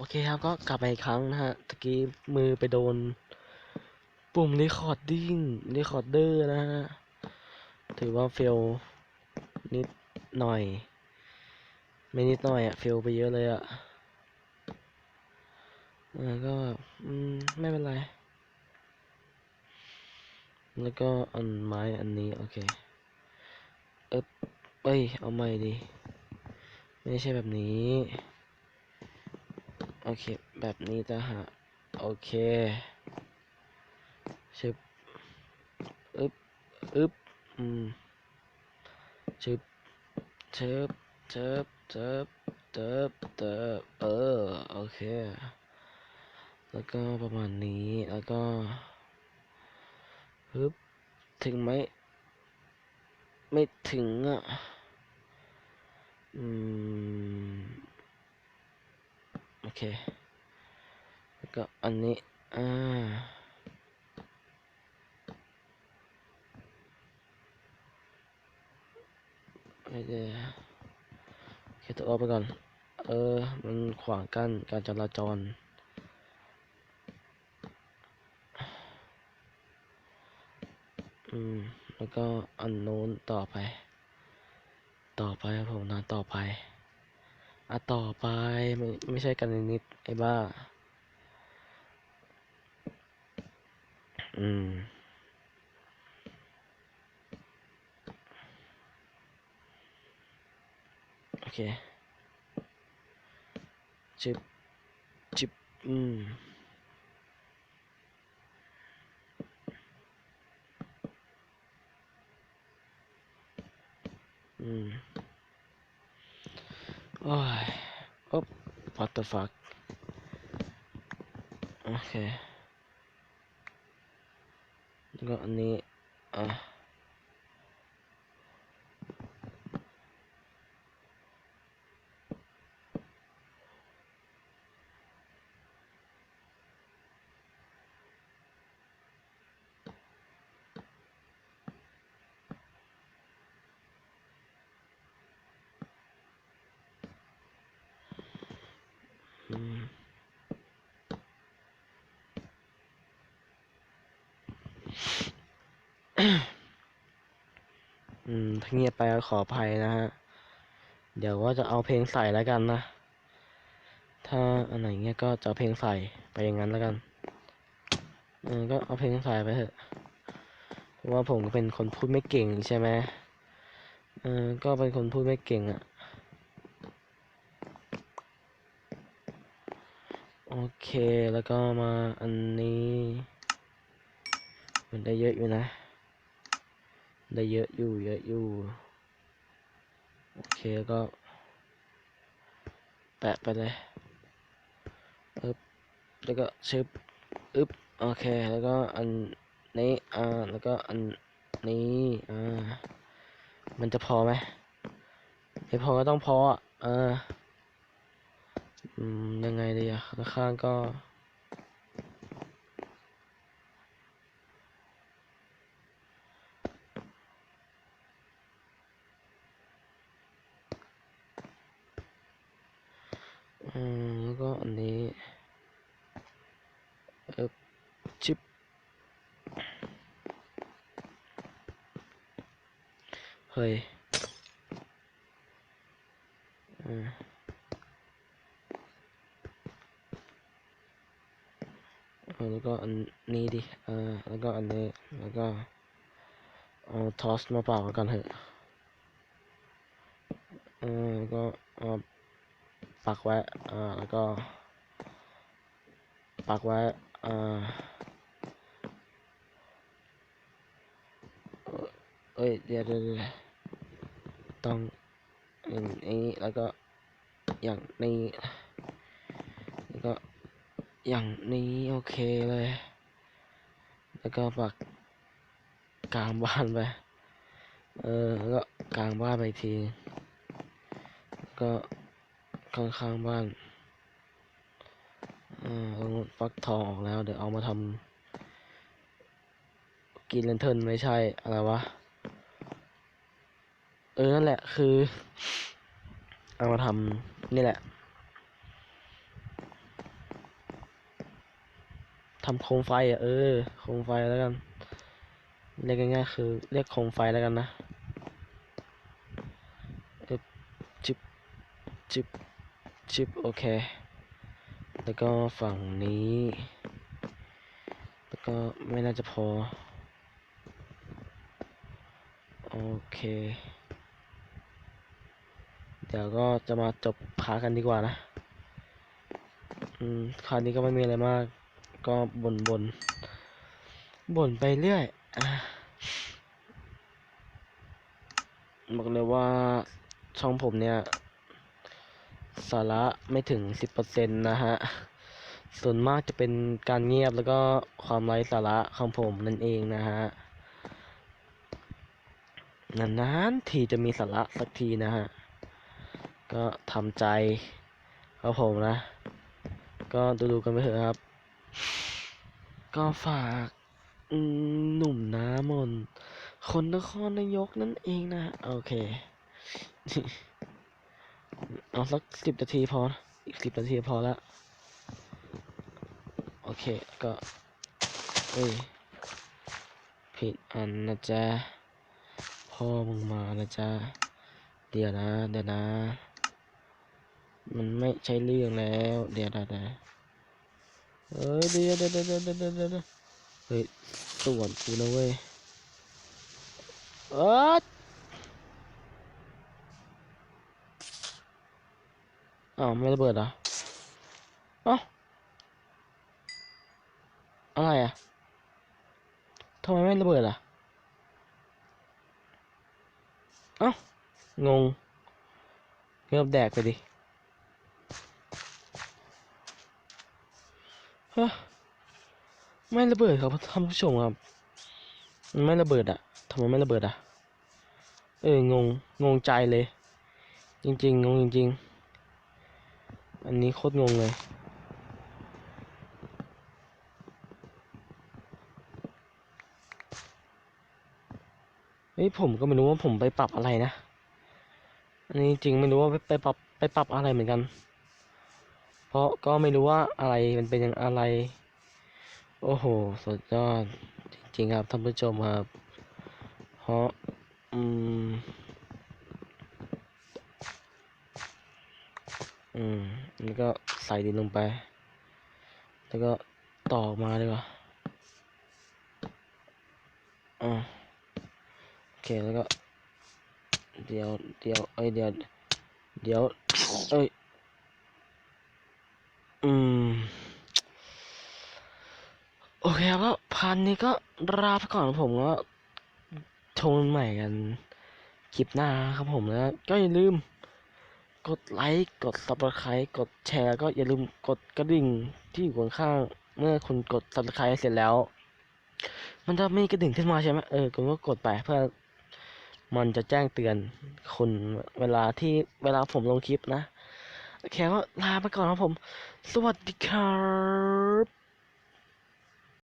โอเคครับก็กลับมาอีกครั้งนะฮะตะกี้มือไปโดน ปุ่ม recording recorder นะฮะ ถือว่าเฟลนิดหน่อย ไม่นิดหน่อยอะเฟลไปเยอะเลยอะอ่าก็อืมไม่เป็นไร แล้วก็อันไม้อันนี้โอเค เอ๊บเอ้ยเอาใหม่ดิ ไม่ใช่แบบนี้ โอเค แบบนี้จะหาโอเคชึบอึบอึบอืมชึบเชิบเชิบเชิบเชิบเชิบเออโอเค แล้วก็ประมาณนี้แล้วก็ฮึบถึงไหมไม่ถึงอะ อืม เค แล้วก็อันนี้ อ่าไม่ได้โอเคตัวออกไปก่อน เออ มันขวางกั้นการจราจร อืม แล้วก็อันโน้นต่อไป ต่อไปครับผมนะต่อไป อะต่อไปไม่ไม่ใช่กันนิดไอ้บ้า อืม โอเคจิบจิบอืม อืม โอ้ยโอ๊บ what the fuck โอเค อืมอืมถ้าเงียบไปก็ขออภัยนะฮะ เดี๋ยวว่าจะเอาเพลงใส่แล้วกันนะ ถ้าอันไหนเงี้ยก็จะเอาเพลงใส่ไปอย่างนั้นแล้วกันเออก็เอาเพลงใส่ไปเถอะ เพราะว่าผมก็เป็นคนพูดไม่เก่งใช่ไหมเออก็เป็นคนพูดไม่เก่งอะ่ะ โอเค แล้วก็มาอันนี้ มันได้เยอะอยู่นะ ได้เยอะอยู่ เยอะอยู่ โอเคก็แปะไปเลยอึบแล้วก็ชึบอึบโอเค แล้วก็อันนี้ อ่า แล้วก็อันนี้ อ่า มันจะพอไหมไม่พอก็ต้องพออะเออ อืม ยังไงดีอะข้างๆก็อืมแล้วก็อันนี้เออชิปเฮ้ยอืมเอา แล้วก็อันนี้ดิอ่าแล้วก็อันนี้แล้วก็เอาทอสมาเปล่ากันเถอะอืมแล้วก็เอาปักไว้อ่าแล้วก็ปักไว้อ่าเอ้ยเดี๋ยวเดี๋ยวเดี๋ยวต้องอย่างนี้แล้วก็อย่างนี้ อย่างนี้โอเคเลย แล้วก็ปักกลางบ้านไปเออแล้วก็กลางบ้านไปทีแล้วก็ข้างข้างๆบ้านอ่าล้วฟักทองออกแล้ว เดี๋ยวเอามาทำกินเลนเทิร์นไม่ใช่อะไรวะเออนั่นแหละคือ เอามาทำนี่แหละ ทำโคมไฟอะเออโคมไฟแล้วกันเรียกง่ายๆคือเรียกโคมไฟแล้วกันนะจิบจิบจิบโอเค แล้วก็ฝั่งนี้ แล้วก็ไม่น่าจะพอ โอเค เดี๋ยวก็จะมาจบพากันดีกว่านะ อืมคราวนี้ก็ไม่มีอะไรมาก ก็บ่นบ่นบ่นไปเรื่อยอะบอกเลยว่าช่องผมเนี่ย สาระไม่ถึงสิบเปอร์เซ็นต์นะฮะ ส่วนมากจะเป็นการเงียบแล้วก็ความไร้สาระของผมนั่นเองนะฮะนานๆทีจะมีสาระสักทีนะฮะ ก็ทำใจครับผมนะ ก็ดูดูๆกันไปเถอะครับ ก็ฝากหนุ่มน้ามน คนนครนายกนั่นเองนะ โอเค เอาสักสิบนาทีพอ อีกสิบนาทีพอละ โอเค ก็เอ้ย ผิดอันนะจ๊ะ พ่อมึงมานะจ๊ะ เดี๋ยวนะ เดี๋ยวนะ มันไม่ใช่เรื่องแล้ว เดี๋ยวเดี๋ยวเดี๋ยว เอ้ยเดี๋ยวเดี๋ยวเดี๋ยวเดี๋ยวเดี๋ยวเดเดเฮ้ยส่วนกูนะเว้ยเอออ้าวไม่ระเบิดเหรอเอ้าอะไรอะทำไมไม่ระเบิดอะเอ้างงเงียบแดกไปดิ ฮะไม่ระเบิดครับท่านผู้ชมครับไม่ระเบิดอะทำไมไม่ระเบิดอะเอองงงงใจเลย จริงๆงงจริง ๆ อันนี้โคตรงงเลยเฮ้ยผมก็ไม่รู้ว่าผมไปปรับอะไรนะ อันนี้จริงไม่รู้ว่าไปปรับไปปรับอะไรเหมือนกัน เพราะก็ไม่รู้ว่าอะไรมันเป็นอย่างอะไร โอ้โห สุดยอด จริงๆครับท่านผู้ชมครับ เพราะ อืม อืม แล้วก็ใส่ดินลงไป แล้วก็ตอกมาดีกว่าอ่าโอเค แล้วก็ เดี๋ยว เดี๋ยว เอ้ย เดี๋ยว เดี๋ยว เอ้ย อืม โอ เคครับก็พันนี้ก็ลาไปก่อนผมก็ชมใหม่กันคลิปหน้าครับผมแล้วก็อย่าลืม กดไลค์กด subscribe กดแชร์ ก็อย่าลืมกดกระดิ่งที่อยู่ข้างเมื่อคุณกด subscribe เสร็จแล้ว มันจะมีกระดิ่งขึ้นมาใช่ไหมเออคุณก็กดไปเพื่อมันจะแจ้งเตือนคุณเวลาที่เวลาผมลงคลิปนะโอเคก็ลาไปก่อนครับผม สวัสดีครับ